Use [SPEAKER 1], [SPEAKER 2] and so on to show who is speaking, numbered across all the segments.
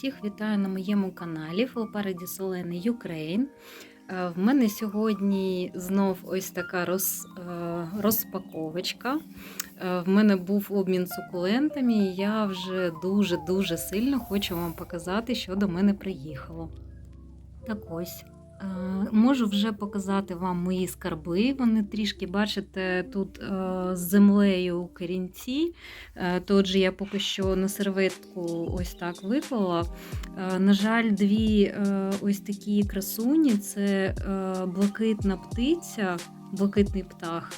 [SPEAKER 1] Всіх вітаю на моєму каналі Флопараді Солени Ukraine. Е, В мене сьогодні знов ось така роз, е, розпаковочка. Е, В мене був обмін сукулентами, і я вже дуже-дуже сильно хочу вам показати, що до мене приїхало. Так ось. Е, Можу вже показати вам мої скарби. Вони трішки, бачите, тут е, з землею корінці. Е, Тот же я поки що на серветку ось так виклала. На жаль, дві ось такі красуні це блакитна птиця, блакитний птах.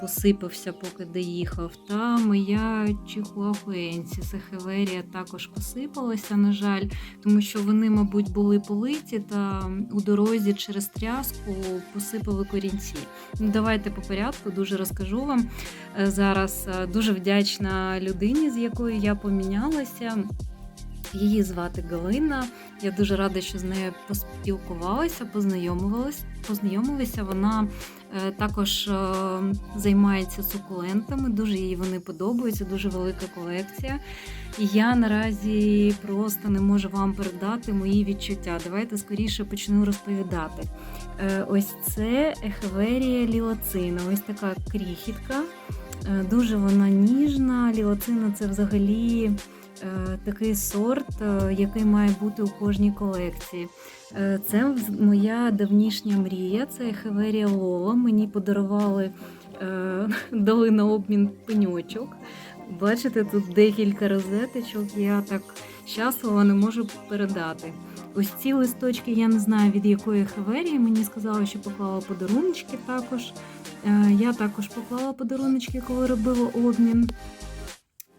[SPEAKER 1] Посипався, поки доїхав. Та моя чихуахуенсіс Хеверія також посипалася, на жаль, тому що вони, мабуть, були политі та у дорозі через тряску посипали корінці. Ну, Давайте по порядку, дуже розкажу вам. Е, Зараз Е, дуже вдячна людині, з якою я помінялася. Її звати Галина. Я дуже рада, що з нею поспілкувалася, познайомилась, познайомилися. Вона е, також е, займається сукулентами, дуже їй вони подобаються, дуже велика колекція. І я наразі просто не можу вам передати мої відчуття. Давайте скоріше почну розповідати. Е, Ось це Ехеверія лілацина, ось така кріхітка. Дуже вона ніжна. Лілацина це взагалі такий сорт, е, який має бути у кожній колекції. Е, Це моя давнішня мрія. Це Хеверія Лола. Мені подарували, е, дали на обмін пеньочок. Бачите, тут декілька розеточок. Я так щаслива не можу передати. Ось ці листочки я не знаю від якої хеверії. Мені сказали, що поклала подаруночки також. Е, Я також поклала подаруночки, коли робила обмін.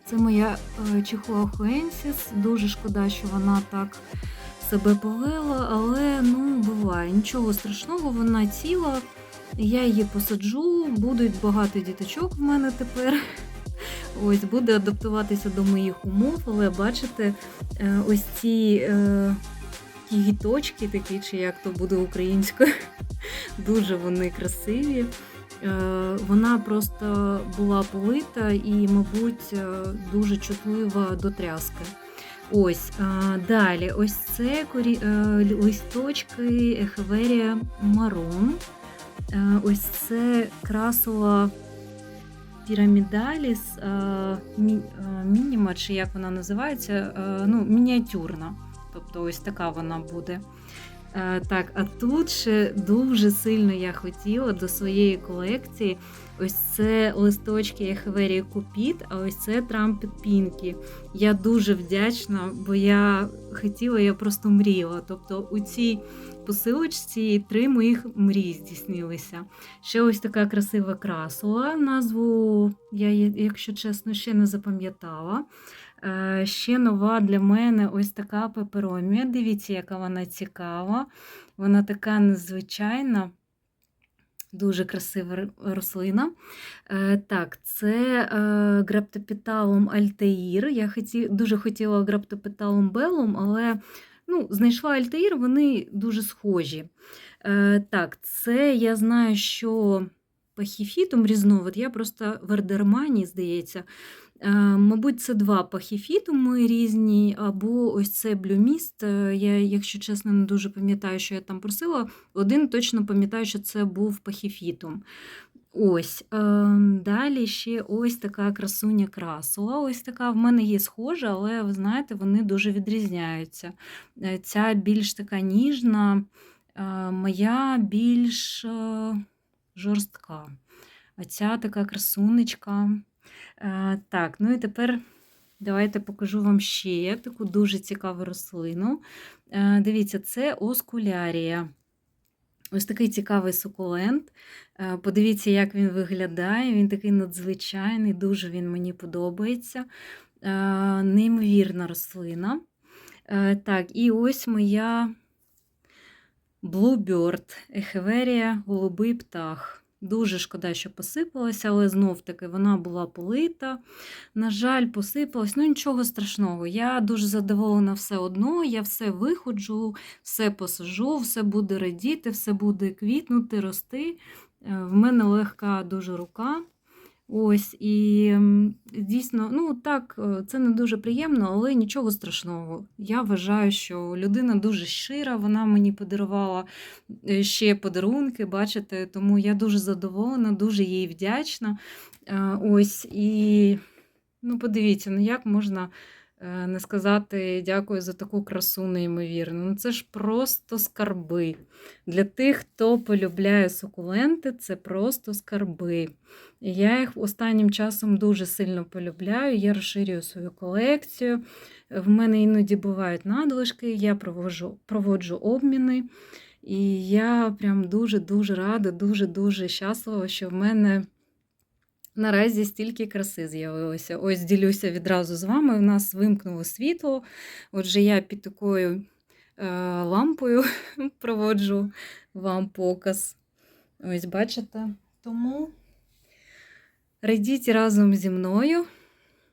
[SPEAKER 1] Це моя е, чихуахуенсіс. Дуже шкода, що вона так себе повела, але ну буває. Нічого страшного, вона ціла. Я її посаджу, будуть багато діточок в мене тепер. Ось буде адаптуватися до моїх умов, але бачите, е, ось ці е, кігіточки такі, чи як то буде українською, дуже вони красиві. Е, Вона просто була полита і, мабуть, е, дуже чутлива до тряски. Ось е, далі, ось це листочки Ехеверія Марон. Е, Ось це красова пірамідаліс мініма, чи як вона називається, ну, мініатюрна. Тобто ось така вона буде. Е, Так, а тут ще дуже сильно я хотіла до своєї колекції. Ось це листочки Ехеверії Купіт, а ось це Трампет Пінкі. Я дуже вдячна, бо я хотіла, я просто мріяла. Тобто у цій посилочці три моїх мрії здійснилися. Ще ось така красива красула. Назву я, якщо чесно, ще не запам'ятала. Е, Ще нова для мене ось така пеперомія. Дивіться, яка вона цікава. Вона така незвичайна. Дуже красива рослина. Е, так, це е, граптопіталум альтеїр. Я хоті, дуже хотіла граптопіталум белум, але ну, знайшла альтеїр, вони дуже схожі. Е, так, це я знаю, що пахіфітум різновид, я просто в Ердермані, здається. Е, Мабуть, це два пахіфітуми різні, або ось це блюміст. Е, Я, якщо чесно, не дуже пам'ятаю, що я там просила. Один точно пам'ятаю, що це був пахіфітум. Ось. е, Далі ще ось така красуня красула. Ось така в мене є схожа, але ви знаєте, вони дуже відрізняються. Ця більш така ніжна, моя більш жорстка. А ця така красунечка. Е, Так, ну і тепер давайте покажу вам ще таку дуже цікаву рослину. Е, Дивіться, це оскулярія. Ось такий цікавий сукулент. Е, Подивіться, як він виглядає. Він такий надзвичайний, дуже він мені подобається. Неймовірна рослина. Так, і ось моя Bluebird, Ехеверія, голубий птах. Дуже шкода, що посипалася, але знов таки вона була полита. На жаль, посипалась. Ну нічого страшного. Я дуже задоволена все одно. Я все виходжу, все посажу, все буде радіти, все буде квітнути, рости. Е, В мене легка дуже рука. Ось, і дійсно, ну так, е, це не дуже приємно, але нічого страшного. Я вважаю, що людина дуже щира, вона мені подарувала е, ще подарунки, бачите, тому я дуже задоволена, дуже їй вдячна. Е, Ось, і ну, подивіться, ну як можна не сказати дякую за таку красу неймовірну. Ну, це ж просто скарби. Для тих, хто полюбляє сукуленти, це просто скарби. Я їх останнім часом дуже сильно полюбляю. Я розширюю свою колекцію. В мене іноді бувають надлишки, я проводжу, проводжу обміни. І я прям дуже-дуже рада, дуже-дуже щаслива, що в мене наразі стільки краси з'явилося. Ось ділюся відразу з вами. У нас вимкнуло світло. Отже, я під такою е, лампою проводжу вам показ. Ось бачите. Тому радіть разом зі мною,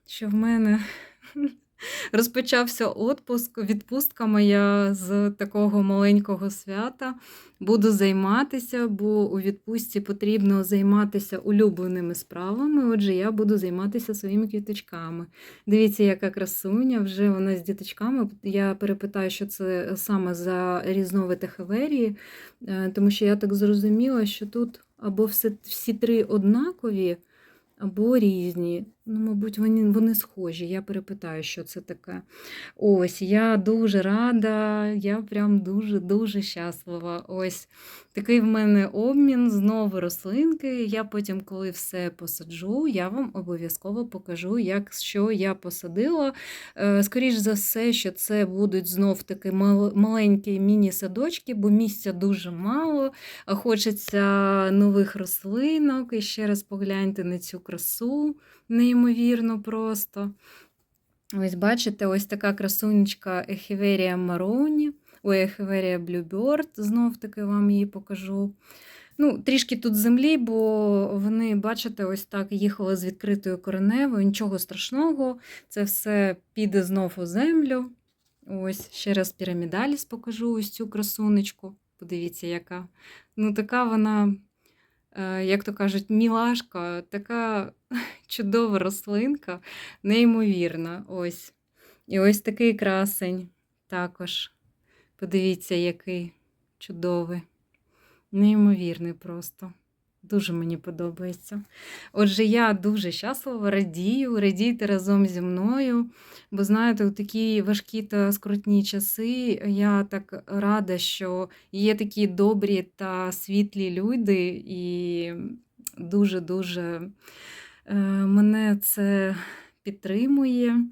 [SPEAKER 1] що в мене розпочався отпуск, відпустка моя з такого маленького свята. Буду займатися, бо у відпустці потрібно займатися улюбленими справами. Отже, я буду займатися своїми квіточками. Дивіться, яка красуня, вже вона з діточками. Я перепитаю, що це саме за різновид ехеверії, е, тому що я так зрозуміла, що тут або все, всі три однакові, або різні. Ну, мабуть, вони, вони схожі. Я перепитаю, що це таке. Ось, я дуже рада, я прям дуже-дуже щаслива. Ось такий в мене обмін, знову рослинки. Я потім, коли все посаджу, я вам обов'язково покажу, як що я посадила. Е, Скоріш за все, що це будуть знов таки маленькі міні-садочки, бо місця дуже мало. Хочеться нових рослинок. І ще раз погляньте на цю красу неймовірно просто. Ось бачите, ось така красунечка Ехіверія Мароні. Ой, Ехіверія Bluebird, знов таки вам її покажу. Ну, Трішки тут землі, бо вони, бачите, ось так їхали з відкритою кореневою, нічого страшного, це все піде знов у землю. Ось, ще раз пірамідаліс покажу ось цю красунечку. Подивіться, яка. Ну, така вона, як то кажуть, мілашка, така чудова рослинка, неймовірна. Ось. І ось такий красень також. Подивіться, який чудовий. Неймовірний просто. Дуже мені подобається. Отже, я дуже щаслива, радію, радійте разом зі мною. Бо знаєте, у такі важкі та скрутні часи я так рада, що є такі добрі та світлі люди, і дуже-дуже е, мене це підтримує.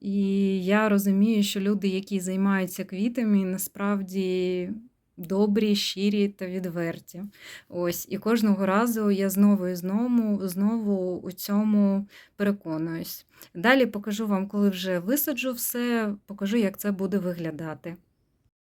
[SPEAKER 1] І я розумію, що люди, які займаються квітами, насправді добрі, щирі та відверті. Ось, і кожного разу я знову і знову, знову у цьому переконуюсь. Далі покажу вам, коли вже висаджу все, покажу, як це буде виглядати.